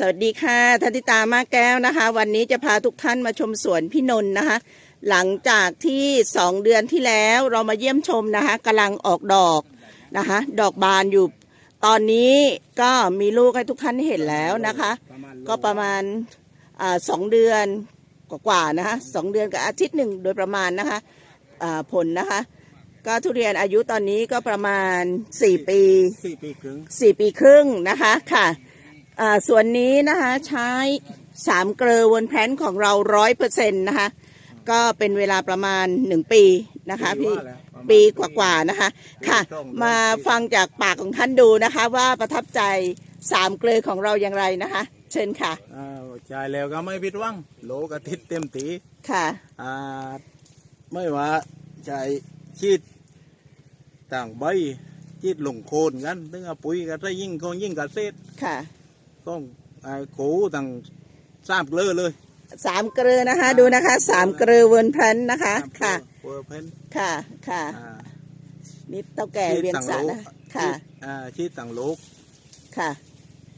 สวัสดีค่ะทันติตามาแก้วนะคะ วันนี้จะพาทุกท่านมาชมสวนพี่นนท์นะคะ หลังจากที่สองเดือนที่แล้วเรามาเยี่ยมชมนะคะกำลังออกดอกนะคะ ดอกบานอยู่ ตอนนี้ก็มีลูกให้ทุกท่านเห็นแล้วนะคะ ก็ประมาณอาสองเดือนกว่าๆนะคะสองเดือนกับอาทิตย์หนึ่งโดยประมาณนะคะอ่าผลนะคะ ก็ทุเรียนอายุตอนนี้ก็ประมาณ 4 ปีสี่ปีครึ่งสี่ปีครึ่งนะคะค่ะอ่า ส่วนนี้นะคะใช้สามเกลือวนแพลนของเราร้อยเปอร์เซ็นต์นะคะ ก็เป็นเวลาประมาณหนึ่งปีนะคะพี่ปีกว่าๆนะคะ ค่ะ มาฟังจากปากของท่านดูนะคะว่าประทับใจสามเกลือของเราอย่างไรนะคะ เชิญค่ะอ่าใช่แล้วก็ไม่ผิดหวังโหลกระติดเต็มตีค่ะอ่าไม่ว่าใช้ชีดต่างใบชีดลงโคนกันถึงเอาปุ๋ยก็ได้ยิ่งก็ยิ่งกระเซ็ดค่ะ ต้องไอ้โขต่างสามเกลือเลยสามเกลือนะคะ ดูนะคะสามเกลือวนแพลนนะคะค่ะเวอร์เพนค่ะค่ะอ่านี่เต้าแก่ชีดเวียงต่างสาโลนะค่ะชีดอ่าชีดต่างโลกค่ะ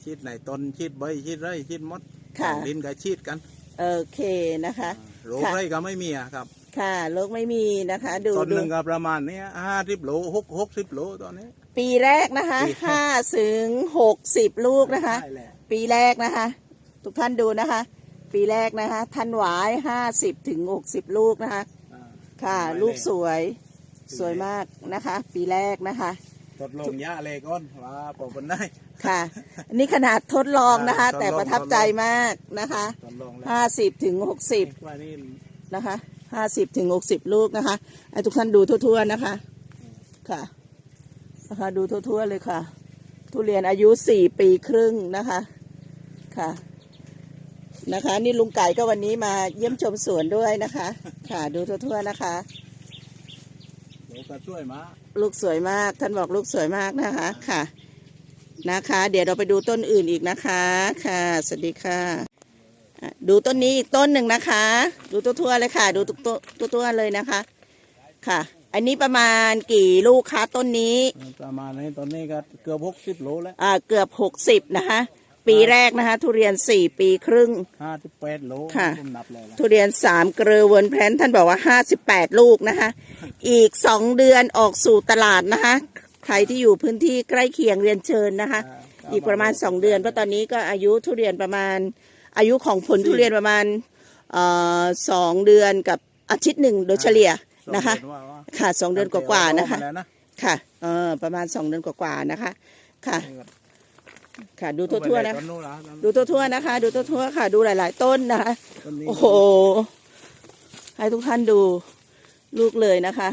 ชีดในต้นชีดใบชีดไรชีดมดค่ะต่างดินก็ชีดกันโอเคนะคะโหลไรก็ไม่มีอะครับ ค่ะโรคไม่มีนะคะ ดูต้นหดูนึ่งก็ประมาณเนี้ห้าสิบโหลหกหกสิบโหลตอนนี้ ปีแรกนะคะปีห้าถึงหกสิบลูกนะคะ ใช่แหละ ปีแรกนะคะ ทุกท่านดูนะคะ ปีแรกนะคะทันหวายห้าสิบถึงหกสิบลูกนะคะอ่าค่ะ ไม่ลูกแรงสวยสวยมากนะคะ ปีแรกนะคะทดลองยาเลยก่อนว่าปอกมันได้ ค่ะอันนี้ขนาดทดลองนะคะอ่าทดลอง แต่ประทับใจมากนะคะทดลองแล้วห้าสิบถึงหกสิบว่านี่นะคะ ห้าสิบถึงหกสิบลูกนะคะให้ทุกท่านดูทั่วๆนะคะ ค่ะนะคะดูทั่วๆเลยค่ะ ทุเรียนอายุสี่ปีครึ่งนะคะ ค่ะ นะคะ นี่ลุงไก่ก็วันนี้มาเยี่ยมชมสวนด้วยนะคะ ค่ะดูทั่วๆนะคะโหก็ช่วยมาลูกสวยมาก ท่านบอกลูกสวยมากนะคะ ค่ะ นะคะ เดี๋ยวเราไปดูต้นอื่นอีกนะคะ ค่ะ สวัสดีค่ะอะ ดูต้นนี้อีกต้นหนึ่งนะคะ ดูทั่วๆเลยค่ะ ดูทุกต้นทั่วๆเลยนะคะ ค่ะ อันนี้ประมาณกี่ลูกคะต้นนี้ ประมาณนี้ตอนนี้ก็เกือบหกสิบโลแล้วอ่าเกือบหกสิบนะคะ ปีแรกนะคะ ทุเรียนสี่ปีครึ่งห้าสิบแปดโลค่ะ ผมนับเลยละทุเรียนสามเกลือเวิร์นแพลนท่านบอกว่าห้าสิบแปดลูกนะคะ อีกสองเดือนออกสู่ตลาดนะคะ ใครที่อยู่พื้นที่ใกล้เคียงเรียนเชิญนะคะ อีกประมาณสองเดือนเพราะตอนนี้ก็อายุทุเรียนประมาณ อายุของผลทุเรียนประมาณเอ่อสองเดือนกับอาทิตย์หนึ่งโดยเฉลี่ยนะคะสองเดือว่าว่าค่ะสองเดือนกว่าๆนะคะตั้งแต่เอาออกมาแล้วนะค่ะเออประมาณสองเดือนกว่าๆนะคะ ค่ะ ค่ะดูทั่วๆนะต้นนู้นละดูทั่วๆนะคะ ดูทั่วๆค่ะ ดูหลาย ๆ ต้นนะคะต้นนี้โอ้โหให้ทุกท่านดูลูกเลยนะคะ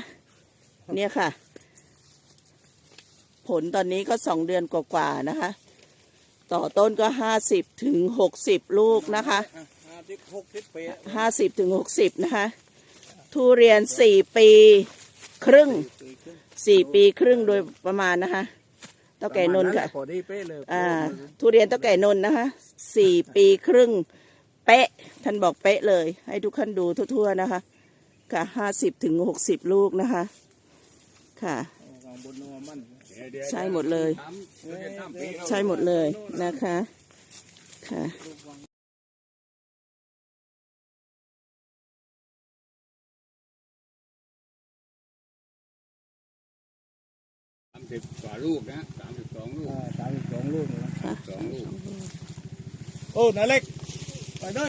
เนี่ยค่ะ ผลตอนนี้ก็สองเดือนกว่าๆนะคะ ต่อต้นก็ห้าสิบถึงหกสิบลูกนะคะอ่ห้าสิบหกสิบปีห้าสิบถึงหกสิบนะคะ ทุเรียนสี่ปีครึ่งปีครึ่งสี่ปีครึ่งโดยประมาณนะคะเต้าแก่นนท์ค่ะพอดีเป๊ะเลยอ่าทุเรียนเต้าแก่นนท์นะคะสี่ปีครึ่ง เป๊ะ ท่านบอกเป๊ะเลย ให้ทุกท่านดูทั่วๆนะคะ ค่ะห้าสิบถึงหกสิบลูกนะคะ ค่ะ ข้างบนนู้นมันใช่หมดเลย ใช่หมดเลยนะคะค่ะสามสิบกว่าลูกนะสามสิบสองลูกอ่าสามสิบสองลูกนะสองลูก โอ้นาเล็ก